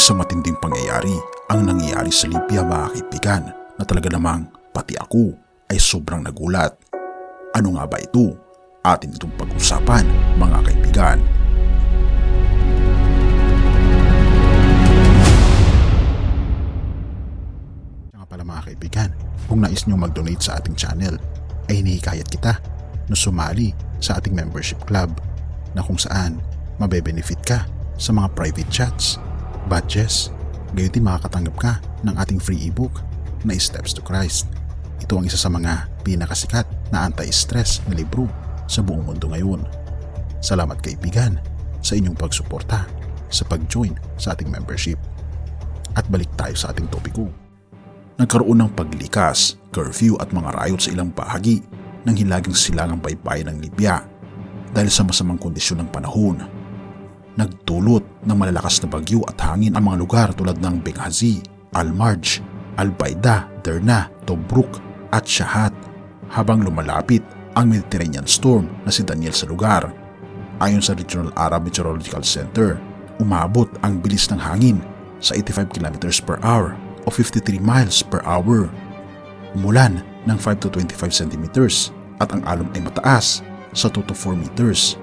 Isang matinding pangyayari ang nangyayari sa Libya mga kaibigan na talaga namang pati ako ay sobrang nagulat. Ano nga ba ito? Atin itong pag-usapan mga kaibigan. Nga pala mga kaibigan, kung nais nyo mag-donate sa ating channel, ay hinihikayat kita na sumali sa ating membership club na kung saan mabe-benefit ka sa mga private chats, badges, gayon din makakatanggap ka ng ating free ebook na Steps to Christ. Ito ang isa sa mga pinakasikat na anti-stress na libro sa buong mundo ngayon. Salamat kaibigan sa inyong pagsuporta sa pag-join sa ating membership. At balik tayo sa ating topiko. Nagkaroon ng paglikas, curfew at mga riot sa ilang bahagi ng hilagang silangang baybayin ng Libya dahil sa masamang kondisyon ng panahon. Nagdulot ng malalakas na bagyo at hangin ang mga lugar tulad ng Benghazi, Al-Marj, Al-Baida, Derna, Tobruk at Shahat habang lumalapit ang Mediterranean storm na si Daniel sa lugar. Ayon sa Regional Arab Meteorological Center, umabot ang bilis ng hangin sa 85 km per hour o 53 miles per hour. Umulan ng 5 to 25 centimeters at ang alon ay mataas sa 2 to 4 meters.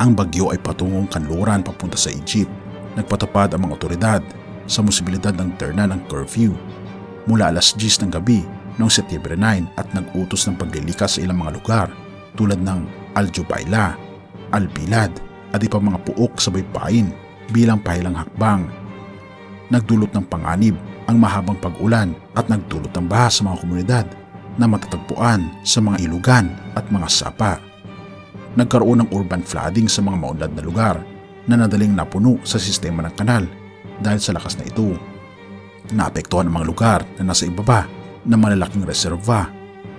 Ang bagyo ay patungong kanluran papunta sa Egypt. Nagpatupad ang mga otoridad sa posibilidad ng terna ng curfew mula alas 10 ng gabi noong Setyembre 9 at nag-utos ng paglilikas sa ilang mga lugar tulad ng Al-Jubaila, Al-Bilad at iba mga puok sa baybayin bilang pahilang hakbang. Nagdulot ng panganib ang mahabang pag-ulan at nagdulot ng baha sa mga komunidad na matatagpuan sa mga ilugan at mga sapa. Nagkaroon ng urban flooding sa mga maunlad na lugar na nadaling napuno sa sistema ng kanal dahil sa lakas na ito. Naapektuhan ang mga lugar na nasa ibaba ng malalaking reserva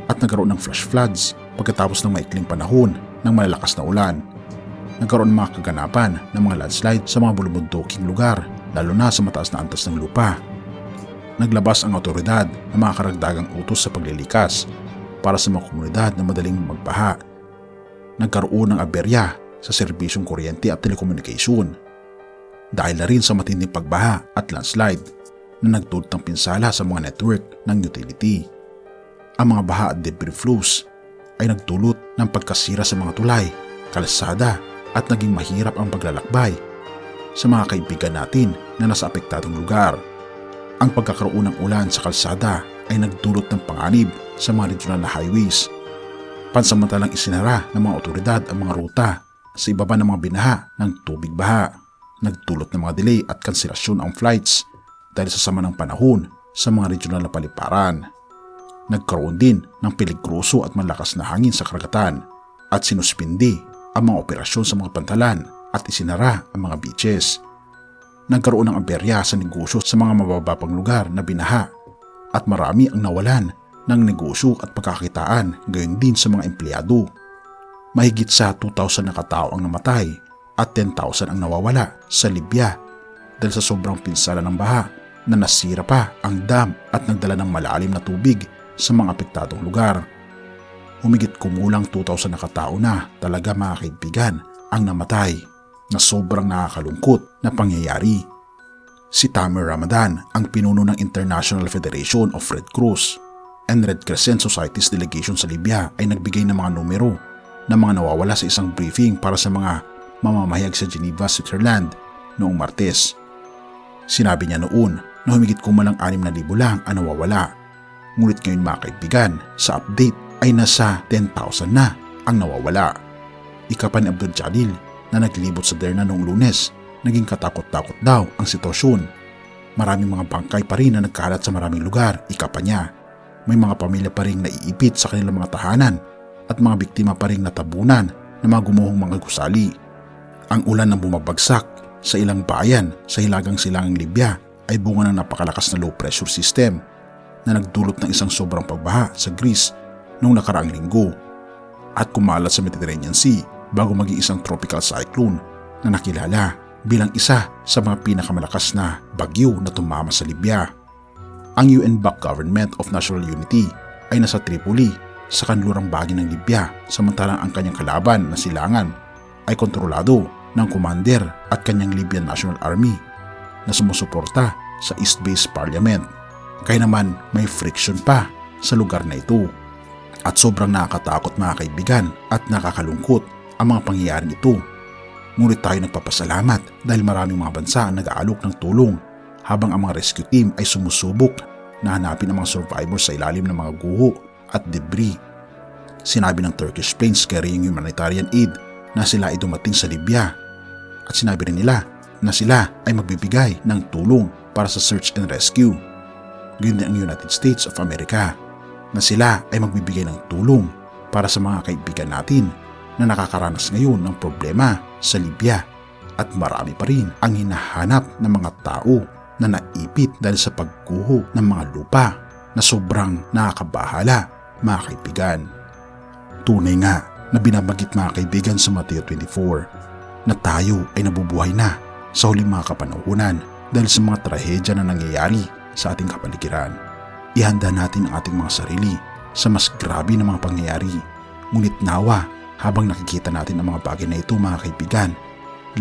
at nagkaroon ng flash floods pagkatapos ng maikling panahon ng malalakas na ulan. Nagkaroon ng mga kaganapan ng mga landslide sa mga bulubunduking lugar lalo na sa mataas na antas ng lupa. Naglabas ang otoridad ng mga karagdagang utos sa paglilikas para sa mga komunidad na madaling magbaha. Nagkaroon ng aberya sa serbisyong kuryente at telekomunikasyon dahil na rin sa matinding pagbaha at landslide na nagdulot ng pinsala sa mga network ng utility. Ang mga baha at debris flows ay nagdulot ng pagkasira sa mga tulay, kalsada at naging mahirap ang paglalakbay sa mga kaibigan natin na nasa apektadong lugar. Ang pagkakaroon ng ulan sa kalsada ay nagdulot ng panganib sa mga regional na highways. Pansamantalang isinara ng mga otoridad ang mga ruta sa ibaba ng mga binaha ng tubig baha. Nagdulot ng mga delay at kanselasyon ang flights dahil sa sama ng panahon sa mga regional na paliparan. Nagkaroon din ng peligroso at malakas na hangin sa karagatan at sinuspindi ang mga operasyon sa mga pantalan at isinara ang mga beaches. Nagkaroon ng aberya sa negosyo sa mga mabababang lugar na binaha at marami ang nawalan ng negosyo at pagkakitaan gayon din sa mga empleyado. Mahigit sa 2,000 na katao ang namatay at 10,000 ang nawawala sa Libya dahil sa sobrang pinsala ng baha na nasira pa ang dam at nagdala ng malalim na tubig sa mga apektadong lugar. Humigit kumulang 2,000 na katao na talaga mga ang namatay na sobrang nakakalungkot na pangyayari. Si Tamer Ramadan ang pinuno ng International Federation of Red Cross and Red Crescent Society's delegation sa Libya ay nagbigay ng mga numero ng mga nawawala sa isang briefing para sa mga mamamahayag sa Geneva, Switzerland noong Martes. Sinabi niya noon na humigit kumalang 6,000 lang ang nawawala. Ngunit ngayon mga kaibigan, sa update ay nasa 10,000 na ang nawawala. Ika pa ni Abdul Jalil na naglibot sa Derna noong lunes, naging katakot-takot daw ang sitwasyon. Maraming mga bangkay pa rin na nagkalat sa maraming lugar, ika pa niya. May mga pamilya pa rin naiipit sa kanilang mga tahanan at mga biktima pa rin natabunan ng mga gumuhong mga gusali. Ang ulan na bumabagsak sa ilang bayan sa hilagang silangang Libya ay bunga ng napakalakas na low pressure system na nagdulot ng isang sobrang pagbaha sa Greece noong nakaraang linggo at kumalat sa Mediterranean Sea bago maging isang tropical cyclone na nakilala bilang isa sa mga pinakamalakas na bagyo na tumama sa Libya. Ang UN-backed Government of National Unity ay nasa Tripoli sa kanlurang bahagi ng Libya samantalang ang kanyang kalaban na silangan ay kontrolado ng commander at kanyang Libyan National Army na sumusuporta sa East Base Parliament. Kaya naman may friction pa sa lugar na ito. At sobrang nakakatakot mga kaibigan at nakakalungkot ang mga pangyayaring ito. Ngunit tayo nagpapasalamat dahil maraming mga bansa ang nag-aalok ng tulong habang ang mga rescue team ay sumusubok na hanapin ang mga survivors sa ilalim ng mga guho at debris. Sinabi ng Turkish planes carrying humanitarian aid na sila ay dumating sa Libya at sinabi rin nila na sila ay magbibigay ng tulong para sa search and rescue. Gayun din ang United States of America na sila ay magbibigay ng tulong para sa mga kaibigan natin na nakakaranas ngayon ng problema sa Libya at marami pa rin ang hinahanap ng mga tao na naipit dahil sa pagguho ng mga lupa na sobrang nakakabahala mga kaibigan. Tunay nga na binabagit mga kaibigan sa Mateo 24 na tayo ay nabubuhay na sa huling mga kapanahunan dahil sa mga trahedya na nangyayari sa ating kapaligiran. Ihanda natin ang ating mga sarili sa mas grabe na mga pangyayari. Ngunit nawa habang nakikita natin ang mga bagay na ito mga kaibigan,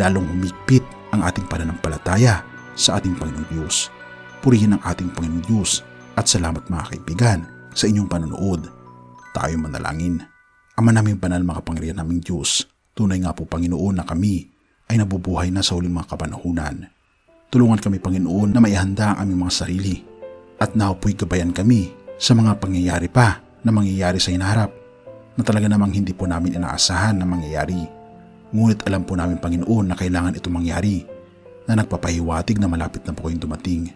lalong humigpit ang ating pananampalataya sa ating Panginoong Diyos. Purihin ang ating Panginoong Diyos at salamat mga kaibigan sa inyong panonood. Tayo manalangin. Ama naming banal makapangyarihan naming Diyos, tunay nga po Panginoon na kami ay nabubuhay na sa huling mga kapanahunan. Tulungan kami Panginoon na maihanda ang aming mga sarili at naupoy gabayan kami sa mga pangyayari pa na mangyayari sa hinaharap na talaga namang hindi po namin inaasahan na mangyayari. Ngunit alam po namin Panginoon na kailangan ito mangyari na nagpapahiwatig na malapit na po kayong dumating.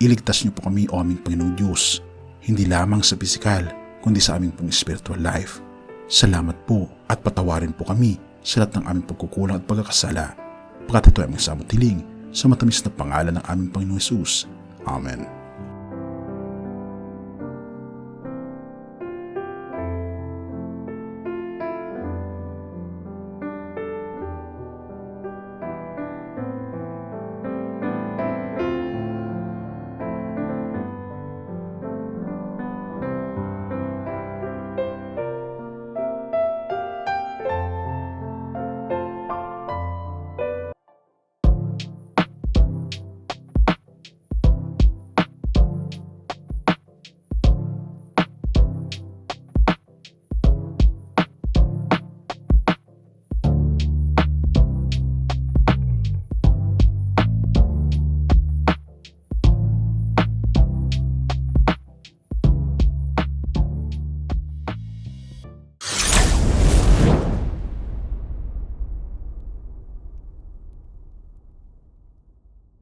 Iligtas niyo po kami o aming Panginoong Diyos, hindi lamang sa pisikal kundi sa aming pong spiritual life. Salamat po at patawarin po kami sa lahat ng aming pagkukulang at pagkakasala. Pagkat ito ay aming samot hiling sa matamis na pangalan ng aming Panginoong Yesus. Amen.